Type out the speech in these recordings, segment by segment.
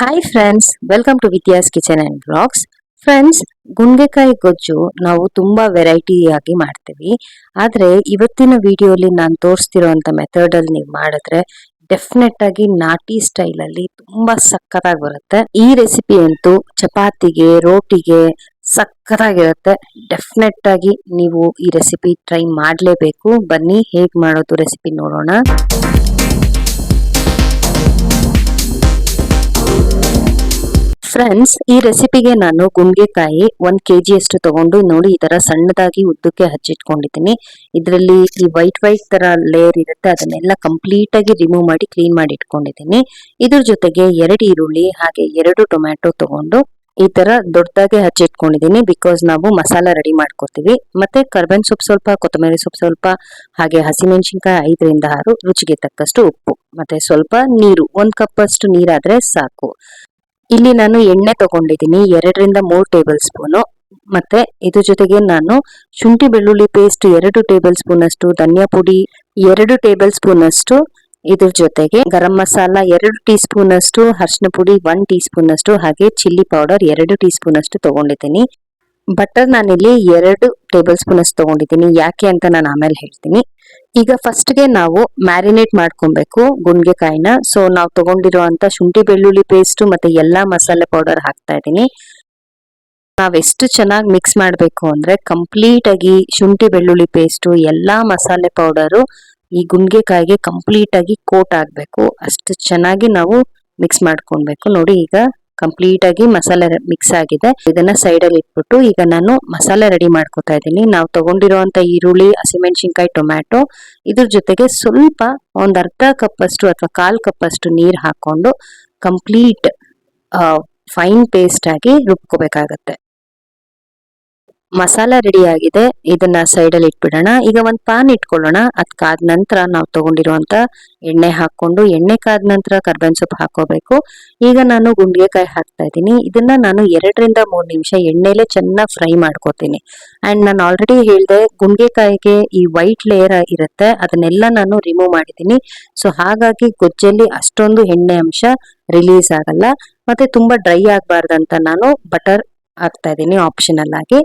Hi friends welcome to Vidya's kitchen and blogs friends ಗುಂಡೆಕಾಯಿ ಗೊಜ್ಜು ನಾವು ತುಂಬಾ ವೆರೈಟಿಯಾಗಿ ಮಾಡ್ತೀವಿ. ಆದರೆ ಇವತ್ತಿನ ವಿಡಿಯೋಲಿ ನಾನು ತೋರಿಸ್ತಿರೋಂಥ ಮೆಥಡ್ ಅಲ್ಲಿ ನೀವು ಮಾಡಿದ್ರೆ ಡೆಫಿನೆಟ್ ಆಗಿ ನಾಟಿ ಸ್ಟೈಲ್ ಅಲ್ಲಿ ತುಂಬಾ ಸಕ್ಕತ್ತಾಗಿ ಬರುತ್ತೆ. ಈ ರೆಸಿಪಿ ಅಂತೂ ಚಪಾತಿಗೆ, ರೋಟಿಗೆ ಸಕ್ಕತ್ತಾಗಿರುತ್ತೆ. ಡೆಫಿನೆಟ್ ಆಗಿ ನೀವು ಈ ರೆಸಿಪಿ ಟ್ರೈ ಮಾಡಲೇಬೇಕು. ಬನ್ನಿ, ಹೇಗೆ ಮಾಡೋದು ರೆಸಿಪಿ ನೋಡೋಣ. ಫ್ರೆಂಡ್ಸ್ ಈ ರೆಸಿಪಿಗೆ ನಾನು ಗುಂಗೆಕಾಯಿ ಒಂದು ಕೆಜಿ ಅಷ್ಟು ತಗೊಂಡು ನೋಡಿ, ಈ ತರ ಸಣ್ಣದಾಗಿ ಉದ್ದಕ್ಕೆ ಹಚ್ಚಿಟ್ಕೊಂಡಿದ್ದೀನಿ. ಇದರಲ್ಲಿ ಈ ವೈಟ್ ವೈಟ್ ತರ ಲೇಯರ್ ಇರುತ್ತೆ, ಅದನ್ನೆಲ್ಲ ಕಂಪ್ಲೀಟ್ ಆಗಿ ರಿಮೂವ್ ಮಾಡಿ ಕ್ಲೀನ್ ಮಾಡಿ ಇಟ್ಕೊಂಡಿದ್ದೀನಿ. ಇದ್ರ ಜೊತೆಗೆ ಎರಡು ಈರುಳ್ಳಿ, ಹಾಗೆ ಎರಡು ಟೊಮ್ಯಾಟೊ ತಗೊಂಡು ಈ ತರ ದೊಡ್ಡದಾಗಿ ಹಚ್ಚಿಟ್ಕೊಂಡಿದ್ದೀನಿ ಬಿಕಾಸ್ ನಾವು ಮಸಾಲ ರೆಡಿ ಮಾಡ್ಕೊತೀವಿ. ಮತ್ತೆ ಕರ್ಬೇನ್ ಸೊಪ್ಪು ಸ್ವಲ್ಪ, ಕೊತ್ತಂಬರಿ ಸೊಪ್ಪು ಸ್ವಲ್ಪ, ಹಾಗೆ ಹಸಿಮೆಣಸಿನ್ಕಾಯಿ ಐದರಿಂದ ಆರು, ರುಚಿಗೆ ತಕ್ಕಷ್ಟು ಉಪ್ಪು. ಮತ್ತೆ ಸ್ವಲ್ಪ ನೀರು, ಒಂದು ಕಪ್ ಅಷ್ಟು ನೀರಾದ್ರೆ ಸಾಕು. ಇಲ್ಲಿ ನಾನು ಎಣ್ಣೆ ತಗೊಂಡಿದ್ದೀನಿ, ಎರಡರಿಂದ ಮೂರು ಟೇಬಲ್ ಸ್ಪೂನು. ಮತ್ತೆ ಇದ್ರ ಜೊತೆಗೆ ನಾನು ಶುಂಠಿ ಬೆಳ್ಳುಳ್ಳಿ ಪೇಸ್ಟ್ ಎರಡು ಟೇಬಲ್ ಸ್ಪೂನ್ ಅಷ್ಟು ಧನಿಯಾ ಪುಡಿ ಎರಡು ಟೇಬಲ್ ಸ್ಪೂನ್ ಅಷ್ಟು ಇದ್ರ ಜೊತೆಗೆ ಗರಂ ಮಸಾಲ ಎರಡು ಟೀ ಸ್ಪೂನ್ ಅಷ್ಟು ಅರಿಶಿನ ಪುಡಿ ಒನ್ ಟೀ ಸ್ಪೂನ್ ಅಷ್ಟು ಹಾಗೆ ಚಿಲ್ಲಿ ಪೌಡರ್ ಎರಡು ಟೀ ಸ್ಪೂನ್ ಅಷ್ಟು ತಗೊಂಡಿದ್ದೀನಿ. ಬಟರ್ ನಾನಿಲ್ಲಿ ಎರಡು ಟೇಬಲ್ ಸ್ಪೂನ್ ಅಷ್ಟು ತಗೊಂಡಿದ್ದೀನಿ, ಯಾಕೆ ಅಂತ ನಾನು ಆಮೇಲೆ ಹೇಳ್ತೀನಿ. ಈಗ ಫಸ್ಟ್ಗೆ ನಾವು ಮ್ಯಾರಿನೇಟ್ ಮಾಡ್ಕೊಬೇಕು ಗುಂಡ್ಗೆಕಾಯಿನ. ಸೊ ನಾವು ತಗೊಂಡಿರುವಂತ ಶುಂಠಿ ಬೆಳ್ಳುಳ್ಳಿ ಪೇಸ್ಟ್ ಮತ್ತೆ ಎಲ್ಲಾ ಮಸಾಲೆ ಪೌಡರ್ ಹಾಕ್ತಾ ಇದ್ದೀನಿ. ನಾವೆಷ್ಟು ಚೆನ್ನಾಗಿ ಮಿಕ್ಸ್ ಮಾಡಬೇಕು ಅಂದ್ರೆ ಕಂಪ್ಲೀಟ್ ಆಗಿ ಶುಂಠಿ ಬೆಳ್ಳುಳ್ಳಿ ಪೇಸ್ಟ್ ಎಲ್ಲಾ ಮಸಾಲೆ ಪೌಡರು ಈ ಗುಂಡ್ಗೆಕಾಯಿಗೆ ಕಂಪ್ಲೀಟ್ ಆಗಿ ಕೋಟ್ ಆಗಬೇಕು. ಅಷ್ಟು ಚೆನ್ನಾಗಿ ನಾವು ಮಿಕ್ಸ್ ಮಾಡ್ಕೊಬೇಕು. ನೋಡಿ ಈಗ ಕಂಪ್ಲೀಟ್ ಆಗಿ ಮಸಾಲೆ ಮಿಕ್ಸ್ ಆಗಿದೆ. ಇದನ್ನ ಸೈಡ್ ಅಲ್ಲಿ ಇಟ್ಬಿಟ್ಟು ಈಗ ನಾನು ಮಸಾಲೆ ರೆಡಿ ಮಾಡ್ಕೊತಾ ಇದ್ದೀನಿ. ನಾವು ತಗೊಂಡಿರುವಂತ ಈರುಳ್ಳಿ, ಹಸಿಮೆಣಸಿನ್ಕಾಯಿ, ಟೊಮ್ಯಾಟೊ, ಇದ್ರ ಜೊತೆಗೆ ಸ್ವಲ್ಪ ಒಂದ್ ಅರ್ಧ ಕಪ್ ಅಷ್ಟು ಅಥವಾ ಕಾಲ್ ಕಪ್ ಅಷ್ಟು ನೀರ್ ಹಾಕೊಂಡು ಕಂಪ್ಲೀಟ್ ಫೈನ್ ಪೇಸ್ಟ್ ಆಗಿ ರುಬ್ಕೋಬೇಕಾಗತ್ತೆ. ಮಸಾಲ ರೆಡಿ ಆಗಿದೆ. ಇದನ್ನ ಸೈಡ್ ಅಲ್ಲಿ ಇಟ್ಬಿಡೋಣ. ಈಗ ಒಂದು ಪಾನ್ ಇಟ್ಕೊಳ್ಳೋಣ. ಅದ್ ಕಾದ ನಂತರ ನಾವು ತಗೊಂಡಿರುವಂತ ಎಣ್ಣೆ ಹಾಕೊಂಡು ಎಣ್ಣೆ ಕಾದ ನಂತರ ಕರ್ಬೇವಿನ ಸೊಪ್ಪು ಹಾಕೋಬೇಕು ಈಗ ನಾನು ಗುಂಡಿಗೆಕಾಯಿ ಹಾಕ್ತಾ ಇದ್ದೀನಿ. ಇದನ್ನ ನಾನು ಎರಡರಿಂದ ಮೂರು ನಿಮಿಷ ಎಣ್ಣೆಲೆ ಚೆನ್ನಾಗಿ ಫ್ರೈ ಮಾಡ್ಕೋತೀನಿ. ಅಂಡ್ ನಾನು ಆಲ್ರೆಡಿ ಹೇಳ್ದೆ, ಗುಂಡಿಗೆಕಾಯಿಗೆ ಈ ವೈಟ್ ಲೇಯರ್ ಇರುತ್ತೆ. ಅದನ್ನೆಲ್ಲ ನಾನು ರಿಮೂವ್ ಮಾಡಿದ್ದೀನಿ. ಸೊ ಹಾಗಾಗಿ ಗೊಜ್ಜಲ್ಲಿ ಅಷ್ಟೊಂದು ಎಣ್ಣೆ ಅಂಶ ರಿಲೀಸ್ ಆಗಲ್ಲ. ಮತ್ತೆ ತುಂಬಾ ಡ್ರೈ ಆಗಬಾರ್ದಂತ ನಾನು ಬಟರ್ ಹಾಕ್ತಾ ಇದ್ದೀನಿ ಆಪ್ಷನಲ್ ಆಗಿ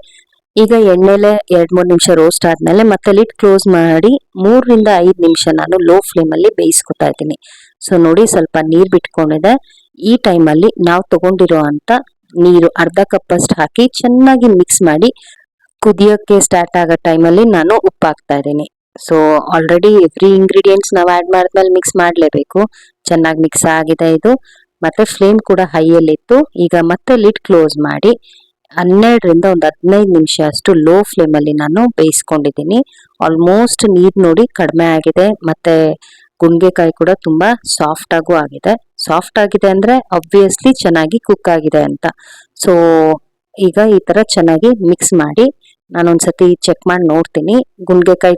ಈಗ ಎಣ್ಣೆಲೆ ಎರಡ್ ಮೂರ್ ನಿಮಿಷ ರೋಸ್ಟ್ ಆದ್ಮೇಲೆ ಮತ್ತೆ ಲಿಡ್ ಕ್ಲೋಸ್ ಮಾಡಿ ಮೂರರಿಂದ ಐದು ನಿಮಿಷ ನಾನು ಲೋ ಫ್ಲೇಮ್ ಅಲ್ಲಿ ಬೇಯಿಸ್ಕೊತಾ ಇದ್ದೀನಿ. ಸೊ ನೋಡಿ ಸ್ವಲ್ಪ ನೀರ್ ಬಿಟ್ಕೊಂಡಿದೆ. ಈ ಟೈಮ್ ಅಲ್ಲಿ ನಾವು ತಗೊಂಡಿರೋ ಅಂತ ನೀರು ಅರ್ಧ ಕಪ್ ಅಷ್ಟು ಹಾಕಿ ಚೆನ್ನಾಗಿ ಮಿಕ್ಸ್ ಮಾಡಿ ಕುದಿಯೋಕೆ ಸ್ಟಾರ್ಟ್ ಆಗೋ ಟೈಮಲ್ಲಿ ನಾನು ಉಪ್ಪು ಹಾಕ್ತಾ ಇದ್ದೀನಿ. ಸೊ ಆಲ್ರೆಡಿ ಎವ್ರಿ ಇಂಗ್ರೀಡಿಯೆಂಟ್ಸ್ ನಾವು ಆ್ಯಡ್ ಮಾಡಿದ್ಮೇಲೆ ಮಿಕ್ಸ್ ಮಾಡಲೇಬೇಕು. ಚೆನ್ನಾಗಿ ಮಿಕ್ಸ್ ಆಗಿದೆ ಇದು. ಮತ್ತೆ ಫ್ಲೇಮ್ ಕೂಡ ಹೈಯಲ್ಲಿತ್ತು ಈಗ ಮತ್ತೆ ಲಿಡ್ ಕ್ಲೋಸ್ ಮಾಡಿ ಹನ್ನೆರಡರಿಂದ ಒಂದು ಹದಿನೈದು ನಿಮಿಷ ಅಷ್ಟು ಲೋ ಫ್ಲೇಮ್ ಅಲ್ಲಿ ನಾನು ಬೇಯಿಸ್ಕೊಂಡಿದ್ದೀನಿ. ಆಲ್ಮೋಸ್ಟ್ ನೀರು ನೋಡಿ ಕಡಿಮೆ ಆಗಿದೆ. ಮತ್ತೆ ಗುಣಿಗೆಕಾಯಿ ಕೂಡ ತುಂಬಾ ಸಾಫ್ಟ್ ಆಗು ಆಗಿದೆ. ಸಾಫ್ಟ್ ಆಗಿದೆ ಅಂದ್ರೆ ಅಬ್ವಿಯಸ್ಲಿ ಚೆನ್ನಾಗಿ ಕುಕ್ ಆಗಿದೆ ಅಂತ. ಸೊ ಈಗ ಈ ತರ ಚೆನ್ನಾಗಿ ಮಿಕ್ಸ್ ಮಾಡಿ ನಾನೊಂದ್ಸತಿ ಚೆಕ್ ಮಾಡಿ ನೋಡ್ತೀನಿ. ಗುಂಡೆಕಾಯಿ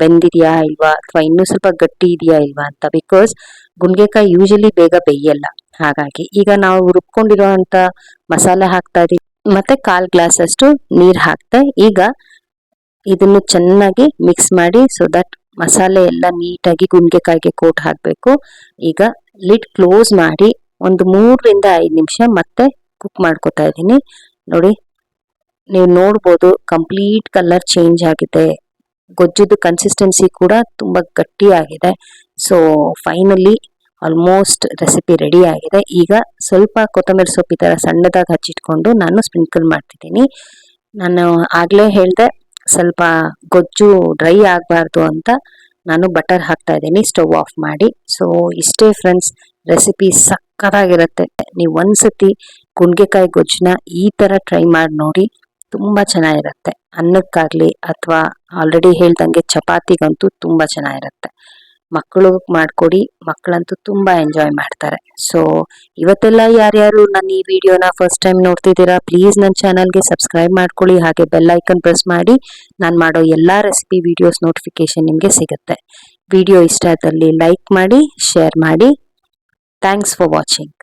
ಬೆಂದಿದೆಯಾ ಇಲ್ವಾ ಅಥವಾ ಇನ್ನೂ ಸ್ವಲ್ಪ ಗಟ್ಟಿ ಇದೆಯಾ ಇಲ್ವಾ ಅಂತ. ಬಿಕಾಸ್ ಗುಂಡೆಕಾಯಿ ಯೂಶಲಿ ಬೇಗ ಬೇಯಲ್ಲ. ಹಾಗಾಗಿ ಈಗ ನಾವು ರುಬ್ಕೊಂಡಿರೋ ಅಂತ ಮಸಾಲೆ ಹಾಕ್ತಾ ಇದೀವಿ ಮತ್ತೆ ಕಾಲ್ ಗ್ಲಾಸ್ ಅಷ್ಟು ನೀರ್ ಹಾಕ್ತೆ. ಈಗ ಇದನ್ನು ಚೆನ್ನಾಗಿ ಮಿಕ್ಸ್ ಮಾಡಿ ಸೊ ದಟ್ ಮಸಾಲೆ ಎಲ್ಲ ನೀಟಾಗಿ ಗುಂಡ್ಗೆಕಾಯಿಗೆ ಕೋಟ್ ಹಾಕಬೇಕು. ಈಗ ಲಿಡ್ ಕ್ಲೋಸ್ ಮಾಡಿ ಒಂದು ಮೂರರಿಂದ ಐದು ನಿಮಿಷ ಮತ್ತೆ ಕುಕ್ ಮಾಡ್ಕೊತಾ ಇದ್ದೀನಿ. ನೋಡಿ, ನೀವು ನೋಡ್ಬೋದು ಕಂಪ್ಲೀಟ್ ಕಲರ್ ಚೇಂಜ್ ಆಗಿದೆ. ಗೊಜ್ಜದ ಕನ್ಸಿಸ್ಟೆನ್ಸಿ ಕೂಡ ತುಂಬಾ ಗಟ್ಟಿಯಾಗಿದೆ. So finally almost recipe ready ಆಗಿದೆ. ಈಗ ಸ್ವಲ್ಪ ಕೊತ್ತಂಬರಿ ಸೊಪ್ಪು ಈ ಥರ ಸಣ್ಣದಾಗಿ ಹಚ್ಚಿಟ್ಕೊಂಡು ನಾನು ಸ್ಪ್ರಿಂಕಲ್ ಮಾಡ್ತಿದ್ದೀನಿ. ನಾನು ಆಗಲೇ ಹೇಳಿದೆ, ಸ್ವಲ್ಪ ಗೊಜ್ಜು ಡ್ರೈ ಆಗಬಾರ್ದು ಅಂತ ನಾನು ಬಟರ್ ಹಾಕ್ತಾ ಇದ್ದೀನಿ ಸ್ಟವ್ ಆಫ್ ಮಾಡಿ. ಸೊ ಇಷ್ಟೇ ಫ್ರೆಂಡ್ಸ್ ರೆಸಿಪಿ ಸಕ್ಕತ್ತಾಗಿರುತ್ತೆ. ನೀವು ಒಂದ್ಸತಿ ಗುಂಡ್ಗೆಕಾಯಿ ಗೊಜ್ಜನ್ನ ಈ ಥರ ಟ್ರೈ ಮಾಡಿ ನೋಡಿ, ತುಂಬ ಚೆನ್ನಾಗಿರುತ್ತೆ. ಅನ್ನಕ್ಕಾಗಲಿ ಅಥವಾ ಆಲ್ರೆಡಿ ಹೇಳ್ದಂಗೆ ಚಪಾತಿಗಂತೂ ತುಂಬ ಚೆನ್ನಾಗಿರುತ್ತೆ. ಮಕ್ಕಳು ಮಾಡ್ಕೊಡಿ, ಮಕ್ಕಳಂತೂ ತುಂಬಾ ಎಂಜಾಯ್ ಮಾಡ್ತಾರೆ. ಸೊ ಇವತ್ತೆಲ್ಲ ಯಾರ್ಯಾರು ನನ್ನ ಈ ವಿಡಿಯೋನ ಫಸ್ಟ್ ಟೈಮ್ ನೋಡ್ತಿದ್ದೀರಾ ಪ್ಲೀಸ್ ನನ್ನ ಚಾನಲ್ಗೆ ಸಬ್ಸ್ಕ್ರೈಬ್ ಮಾಡ್ಕೊಳ್ಳಿ, ಹಾಗೆ ಬೆಲ್ ಐಕನ್ ಪ್ರೆಸ್ ಮಾಡಿ, ನಾನು ಮಾಡೋ ಎಲ್ಲಾ ರೆಸಿಪಿ ವಿಡಿಯೋಸ್ ನೋಟಿಫಿಕೇಶನ್ ನಿಮಗೆ ಸಿಗುತ್ತೆ. ವಿಡಿಯೋ ಇಷ್ಟ ಆದಲ್ಲಿ ಲೈಕ್ ಮಾಡಿ ಶೇರ್ ಮಾಡಿ. Thanks for watching